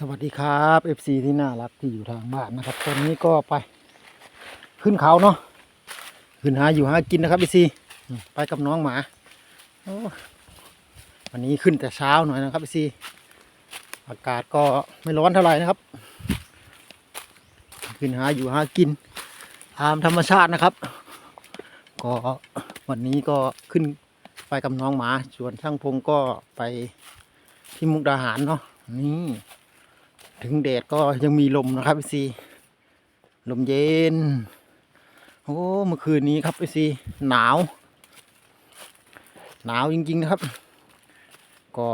สวัสดีครับ FC ที่น่ารักที่อยู่ทางบ้านนะครับ ตอนนี้ก็ไป ขึ้นเขาเนาะขึ้นหาอยู่หากินนะครับ FC ไปกับน้องหมาวันนี้ขึ้นแต่เช้าหน่อยนะครับ FC อากาศก็ไม่ร้อนเท่าไหร่นะครับ ขึ้นหาอยู่หากินตามธรรมชาตินะครับ ก็วันนี้ก็ขึ้นไปกับน้องหมาส่วนช่างพงก็ไปที่มุกดาหารเนาะนี่ ถึงแดดก็ยังมีลมนะครับพี่ซีลมเย็น โอ้เมื่อคืนนี้ครับพี่ซีหนาว หนาวจริงๆนะครับ ก็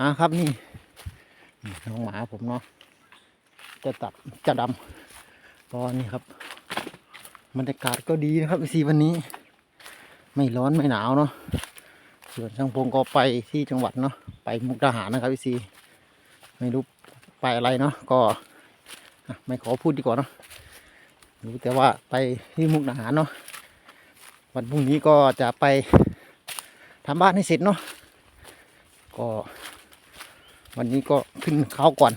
อะครับนี่น้องหมาผมเนาะจะตัดจะดำก็นี่ครับบรรยากาศก็ดีนะครับพี่ซีวันนี้ ไม่ร้อนไม่หนาวเนาะส่วนช่างพงก็ไปที่จังหวัดเนาะไปมุกดาหารนะครับพี่ซี ไม่รู้ไปอะไรเนาะก็ไม่ขอพูดดีกว่าเนาะรู้แต่ว่าไปที่มุกดาหารเนาะวันพรุ่งนี้ก็จะไปทำบ้านให้เสร็จเนาะก็ วันนี้ก็ขึ้นเขาก่อน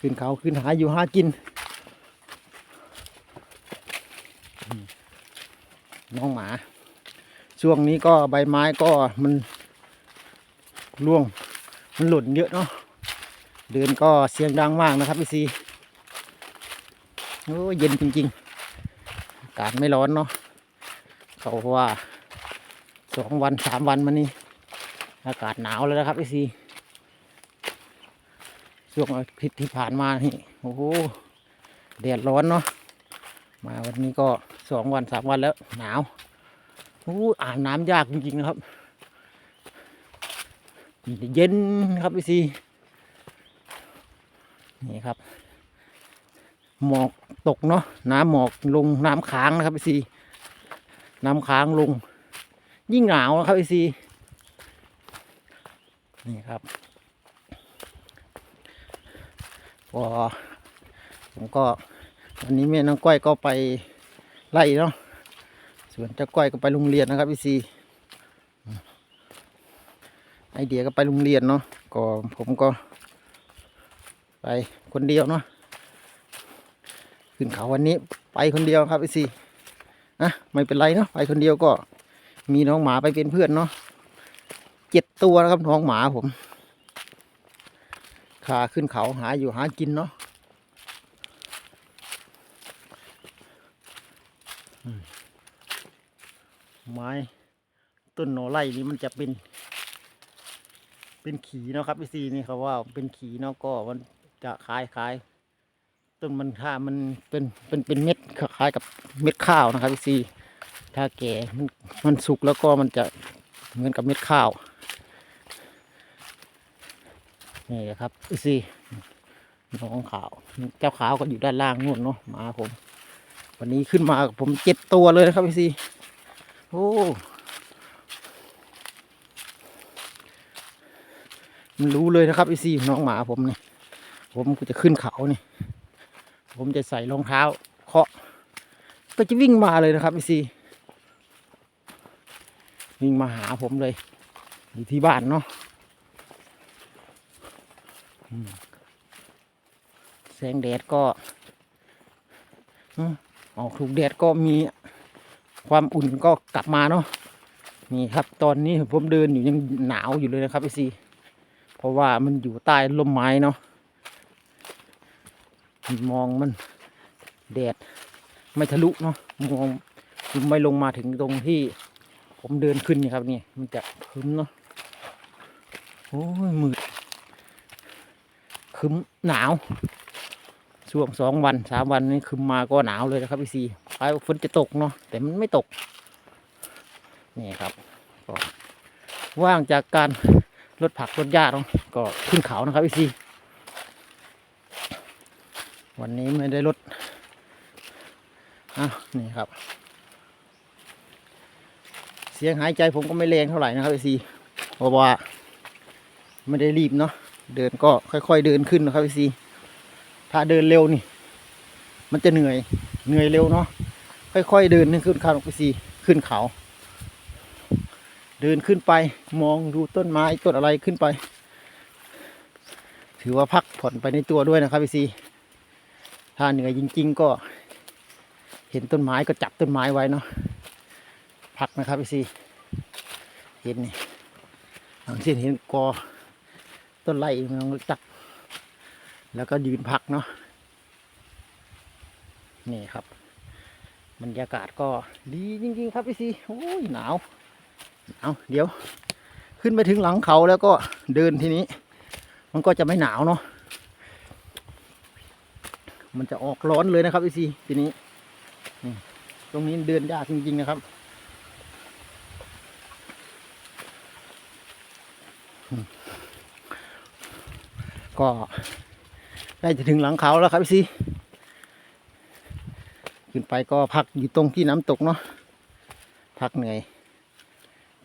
ขึ้นเขาขึ้นหาอยู่หากิน น้องหมา ช่วงนี้ก็ใบไม้ก็มัน ร่วงมันหล่นเยอะเนาะเดินก็เสียงดังมากนะครับพี่ซีโอ้เย็นจริงๆอากาศไม่ร้อนเนาะเขาว่าสองวันสามวันมานี้อากาศหนาวแล้วนะครับพี่ซีช่วงอาทิตย์ที่ผ่านมานี่โอ้โหแดดร้อนเนาะมาวันนี้ก็สองวันสามวันแล้วหนาวโอ้อาบน้ำยากจริงๆนะครับ เย็นครับพี่ซีนี่ครับ หมอกตกเนาะน้ำหมอกลงน้ำค้างนะครับพี่ซีน้ำค้างลง ยิ่งหนาวนะครับพี่ซีนี่ครับพอผมก็วันนี้แม่น้องก้อยก็ไปไล่เนาะส่วนเจ้าก้อยก็ไปโรงเรียนนะครับพี่ซี ไอเดียก็ไปโรงเรียนเนาะก็ผมก็ ไปคนเดียวเนาะขึ้นเขาวันนี้ไปคนเดียวครับไอซีนะไม่เป็นไรเนาะไปคนเดียวก็ มีน้องหมาไปเป็นเพื่อนเนาะเจ็ดตัวนะครับน้องหมาผมขาขึ้นเขาหาอยู่หากินเนาะไม้ต้นโนไล่นี้มันจะเป็น เป็นขีเนาะครับพี่ซีนี่เขาว่าเป็นขีเนาะก็มันจะคล้ายคล้ายต้นมันถ้ามันเป็นเป็นเป็นเม็ดคล้ายกับเม็ดข้าวนะครับพี่ซีถ้าแก่มันมันสุกแล้วก็มันจะเหมือนกับเม็ดข้าวนี่ครับพี่ซีน้องขาวเจ้าขาวก็อยู่ด้านล่างนู่นเนาะมาผม วันนี้ขึ้นมาผมเจ็ดตัวเลยนะครับพี่ซีโอ้ มันรู้เลยนะครับไอซีน้องหมาผมเนี่ยผมก็จะขึ้นเขาเนี่ยผมจะใส่รองเท้าเคาะก็จะวิ่งมาเลยนะครับไอซีวิ่งมาหาผมเลยอยู่ที่บ้านเนาะแสงแดดก็ออกถูกแดดก็มีความอุ่นก็กลับมาเนาะนี่ครับ ตอนนี้ผมเดินอยู่ยังหนาวอยู่เลยนะครับไอซีเพ ราะว่ามันอยู่ใต้ร่มไม้เนาะมองมันแดดไม่ทะลุเนาะมองไม่ลงมาถึงตรงที่ ผมเดินขึ้นนี่ครับนี่มันจะคึ้มเนาะโอ้ยมืดคึ้มหนาวช่วงสองวันสามวันนี้คึ้มมาก็หนาวเลยนะครับพี่ซีคล้ายว่าฝนจะตกเนาะแต่มันไม่ตกนี่ครับก็ว่างจากการ รถผักรถหญ้าเนาะก็ขึ้นเขานะครับพี่ซีวันนี้ไม่ได้รถอะนี่ครับ เสียงหายใจผมก็ไม่แรงเท่าไหร่นะครับพี่ซีเพราะว่าไม่ได้รีบเนาะเดินก็ค่อย ๆ เดินขึ้นนะครับพี่ซีถ้าเดินเร็วนี่ มันจะเหนื่อยเหนื่อยเร็วเนาะค่อย ๆ เดินขึ้นเขาพี่ซีขึ้นเขา เดินขึ้นไปมองดูต้นไม้ต้นอะไรขึ้นไป ถือว่าพักผ่อนไปในตัวด้วยนะครับพี่ซีถ้าเหนื่อยจริง ๆ ก็ เห็นต้นไม้ก็จับต้นไม้ไว้เนาะพักนะครับพี่ซีเห็นนี่อย่างเช่นเห็นกอต้นไร่มันต้องจับแล้วก็ยืนพักเนาะนี่ครับบรรยากาศก็ดีจริง ๆ ครับพี่ซีโอ้ยหนาว หนาเดี๋ยว ขึ้นไปถึงหลังเขาแล้วก็เดินทีนี้ มันก็จะไม่หนาวเนาะมันจะออกร้อนเลยนะครับพี่ซีทีนี้ตรงนี้เดินยากจริงๆนะครับก็ใกล้จะถึงหลังเขาแล้วครับพี่ซีขึ้นไปก็พักอยู่ตรงที่น้ำตกเนาะพักเหนื่อย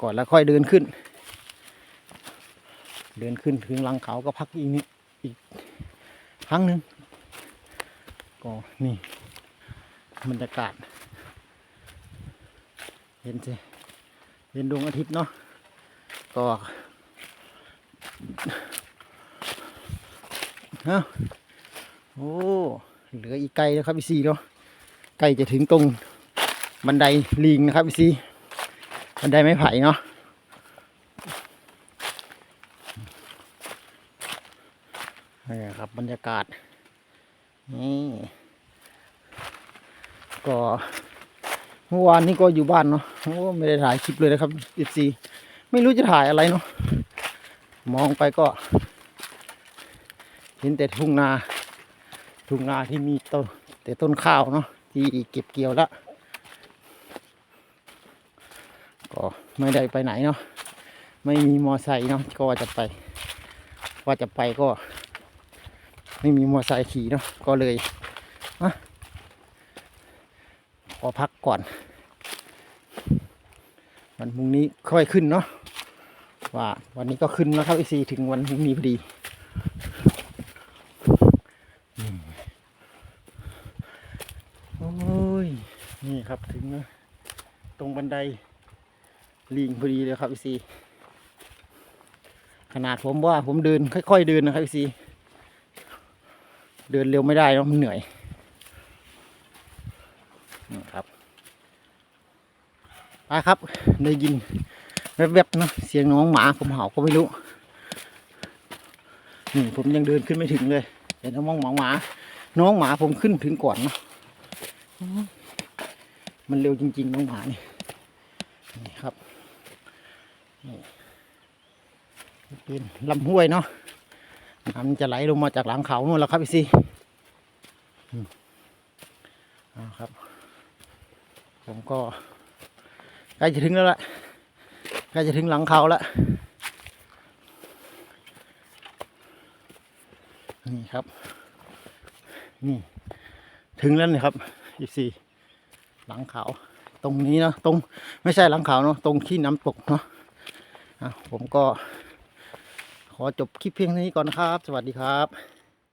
ก่อนแล้วค่อยเดินขึ้น เดินขึ้นถึงหลังเขาก็พักอีกนิดอีกครั้งหนึ่งก็นี่บรรยากาศ เห็นสิเห็นดวงอาทิตย์เนาะก็เอโอ้เหลืออีกไกลแล้วครับพี่ซีเนาะใกล้จะถึงตรงบันไดลิงนะครับพี่ซี บันได้ไม้ไผ่เนาะนี่ครับบรรยากาศ นี่ก็เมื่อวานนี้ก็อยู่บ้านเนาะโอ้ไม่ได้ถ่ายคลิปเลยนะครับอีซีไม่รู้จะถ่ายอะไรเนาะมองไปก็ เห็นแต่ทุ่งนา ทุ่งนาที่มีต้นแต่ต้นข้าวเนาะที่เก็บเกี่ยวแล้ว ก็ไม่ได้ไปไหนเนาะไม่มีมอไซค์เนาะก็ว่าจะไปว่าจะไปก็ ไม่มีมอไซค์ขี่เนาะก็เลยอะขอพักก่อนวันพรุ่งนี้ค่อยขึ้นเนาะว่าวันนี้ก็ขึ้นแล้วครับไอซีถึงวันพรุ่งนี้พอดีโอ้ยนี่ครับถึงแล้วตรงบันได ลิงพอดีเลยครับไอซีขนาดผมว่าผมเดินค่อยๆเดินนะครับไอซีเดินเร็วไม่ได้เนอะมันเหนื่อยนี่ครับไปครับได้ยินแวบๆนะเสียงน้องหมาผมเห่าก็ไม่รู้นี่ผมยังเดินขึ้นไม่ถึงเลยเห็นน้องหมาหมาน้องหมาผมขึ้นถึงก่อนเนะมันเร็วจริง ๆ น้องหมานี่นี่ครับ เป็นลำห้วยเนาะน้ำจะไหลลงมาจากหลังเขานู่นแล้วครับพี่ซีอืมเอาครับ ผมก็ใกล้จะถึงแล้วละใกล้จะถึงหลังเขาแล้วนี่ครับ นี่ ถึงแล้วนี่ครับพี่ซีหลังเขา ตรงนี้เนาะตรงไม่ใช่หลังเขาเนาะตรงที่น้ำตกเนาะ ผมก็ขอจบคลิปเพียงเท่านี้ก่อนครับ สวัสดีครับ